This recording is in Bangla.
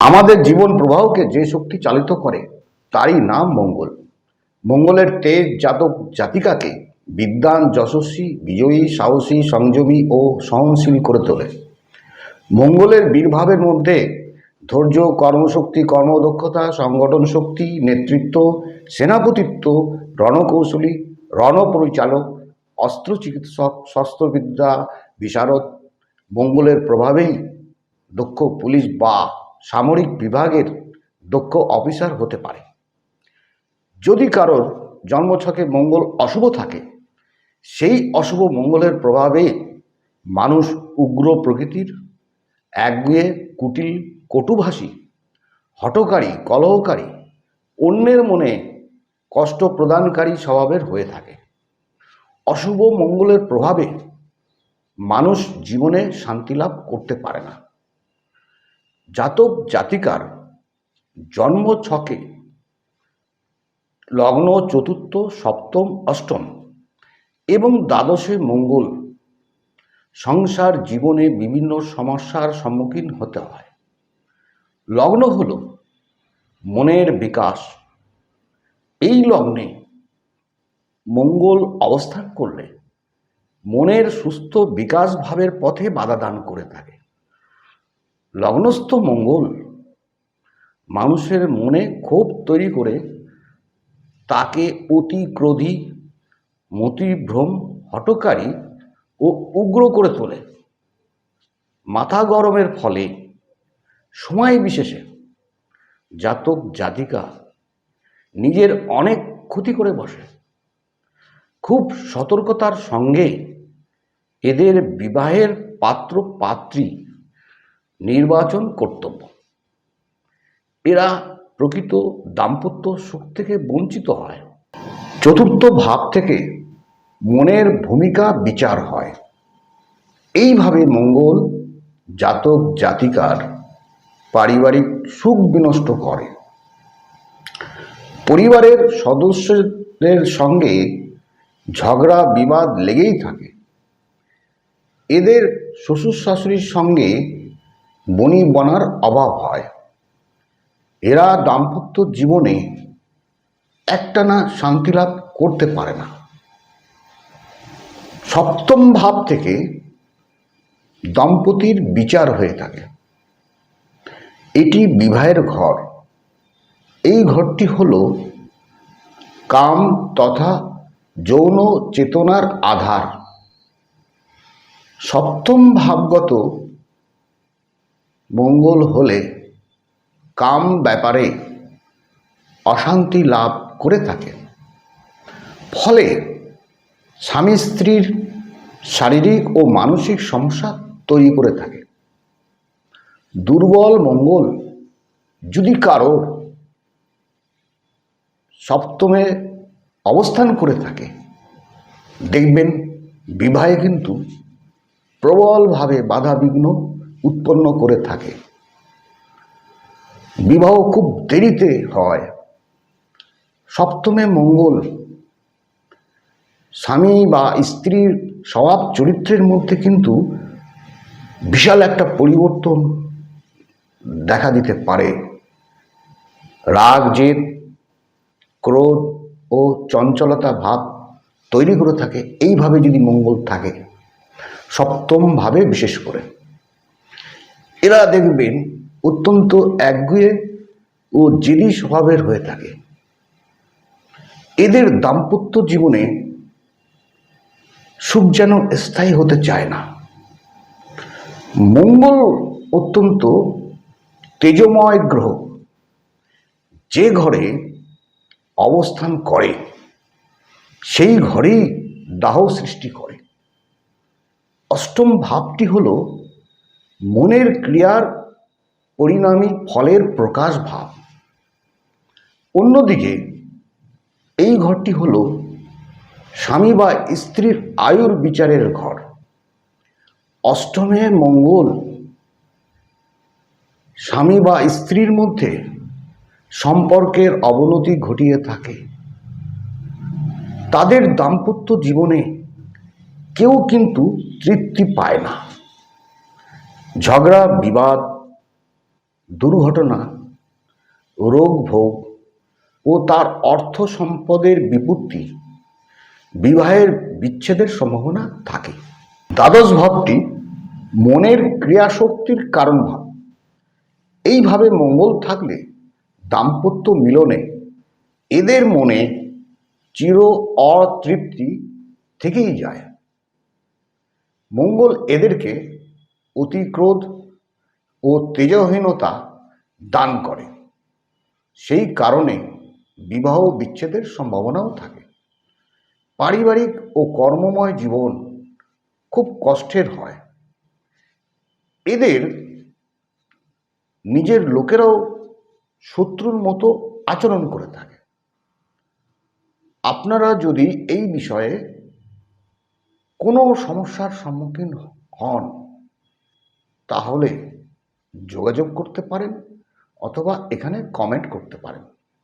আমাদের জীবন প্রবাহকে যে শক্তি চালিত করে, তারই নাম মঙ্গল। মঙ্গলের তেজ জাতক জাতিকাকে বিদ্বান, যশস্বী, বিজয়ী, সাহসী, সংযমী ও সহনশীল করে তোলে। মঙ্গলের বীরভাবের মধ্যে ধৈর্য, কর্মশক্তি, কর্মদক্ষতা, সংগঠন শক্তি, নেতৃত্ব, সেনাপতিত্ব, রণকৌশলী, রণপরিচালক, অস্ত্র চিকিৎসক, শস্ত্রবিদ্যা, বিশারদ মঙ্গলের প্রভাবেই দক্ষ পুলিশ বা সামরিক বিভাগের দক্ষ অফিসার হতে পারে। যদি কারোর জন্মছকে মঙ্গল অশুভ থাকে, সেই অশুভ মঙ্গলের প্রভাবে মানুষ উগ্র প্রকৃতির, একগুয়ে কুটিল কটুভাষী হটকারী কলহকারী, অন্যের মনে কষ্ট প্রদানকারী স্বভাবের হয়ে থাকে। অশুভ মঙ্গলের প্রভাবে মানুষ জীবনে শান্তি লাভ করতে পারে না। জাতক জাতিকার জন্ম ছকে লগ্ন চতুর্থ, সপ্তম, অষ্টম এবং দ্বাদশে মঙ্গল সংসার জীবনে বিভিন্ন সমস্যার সম্মুখীন হতে হয়। লগ্ন হল মনের বিকাশ। এই লগ্নে মঙ্গল অবস্থান করলে মনের সুস্থ বিকাশ ভাবের পথে বাধা দান করে থাকে। লগ্নস্থ মঙ্গল। মানুষের মনে ক্ষোভ তৈরি করে তাকে অতি ক্রোধী, মতিভ্রম হটকারী ও উগ্র করে তোলে। মাথা গরমের ফলে, সময় বিশেষে জাতক জাতিকা নিজের অনেক ক্ষতি করে বসে। খুব সতর্কতার সঙ্গে এদের বিবাহের পাত্র পাত্রী নির্বাচন কর্তব্য। এরা প্রকৃত দাম্পত্য সুখ থেকে বঞ্চিত হয়। চতুর্থ ভাব থেকে মনের ভূমিকা বিচার হয়। এইভাবে মঙ্গল জাতক জাতিকার পারিবারিক সুখ বিনষ্ট করে। পরিবারের সদস্যদের সঙ্গে ঝগড়া, বিবাদ লেগেই থাকে। এদের শ্বশুর শাশুড়ির সঙ্গে বনি বনার অভাব হয়। এরা দাম্পত্য জীবনে একটানা শান্তি লাভ করতে পারে না। সপ্তম ভাব থেকে দম্পতির বিচার হয়ে থাকে। এটি বিবাহের ঘর। এই ঘরটি হল কাম তথা যৌন চেতনার আধার। সপ্তম ভাবগত মঙ্গল হলে কাম ব্যাপারে অশান্তি লাভ করে থাকে ফলে স্বামী স্ত্রীর শারীরিক ও মানসিক সমস্যা তৈরি করে থাকে। দুর্বল মঙ্গল যদি কারোর সপ্তমে অবস্থান করে থাকে, দেখবেন বিবাহে কিন্তু প্রবলভাবে বাধা বিঘ্ন উৎপন্ন করে থাকে। বিবাহ খুব দেরিতে হয়। সপ্তমে মঙ্গল। স্বামী বা স্ত্রীর স্বভাব চরিত্রের মধ্যে কিন্তু বিশাল একটা পরিবর্তন দেখা দিতে পারে। রাগ জেদ ক্রোধ ও চঞ্চলতা ভাব তৈরি করে থাকে। এইভাবে যদি মঙ্গল থাকে, সপ্তম ভাবে বিশেষ করে। এরা দেখবেন অত্যন্ত একগুয়ে ও জেদি স্বভাবের হয়ে থাকে। এদের দাম্পত্য জীবনে সুখ যেন স্থায়ী হতে চায় না। মঙ্গল অত্যন্ত তেজময় গ্রহ, যে ঘরে অবস্থান করে, সেই ঘরেই দাহ সৃষ্টি করে। অষ্টম ভাবটি হল মনের ক্রিয়ার পরিণামী ফলের প্রকাশ ভাব অন্যদিকে, এই ঘরটি হল স্বামী বা স্ত্রীর আয়ুর বিচারের ঘর। অষ্টমে মঙ্গল, স্বামী বা স্ত্রীর মধ্যে সম্পর্কের অবনতি ঘটিয়ে থাকে। তাদের দাম্পত্য জীবনে কেউ কিন্তু তৃপ্তি পায় না। ঝগড়া, বিবাদ, দুর্ঘটনা, রোগ ভোগ ও তার অর্থ সম্পদের বিপত্তি, বিবাহের বিচ্ছেদের সম্ভাবনা থাকে। দ্বাদশ ভাবটি মনের ক্রিয়াশক্তির কারণ ভাব। এইভাবে মঙ্গল থাকলে দাম্পত্য মিলনে এদের মনে চির অতৃপ্তি থেকেই যায়। মঙ্গল এদেরকে অতিক্রোধ ও তেজহীনতা দান করে। সেই কারণে বিবাহ বিচ্ছেদের সম্ভাবনাও থাকে। পারিবারিক ও কর্মময় জীবন খুব কষ্টের হয়। এদের নিজের লোকেরাও শত্রুর মতো আচরণ করে থাকে। আপনারা যদি এই বিষয়ে কোনো সমস্যার সম্মুখীন হন তাহলে যোগাযোগ করতে পারেন অথবা এখানে কমেন্ট করতে পারেন।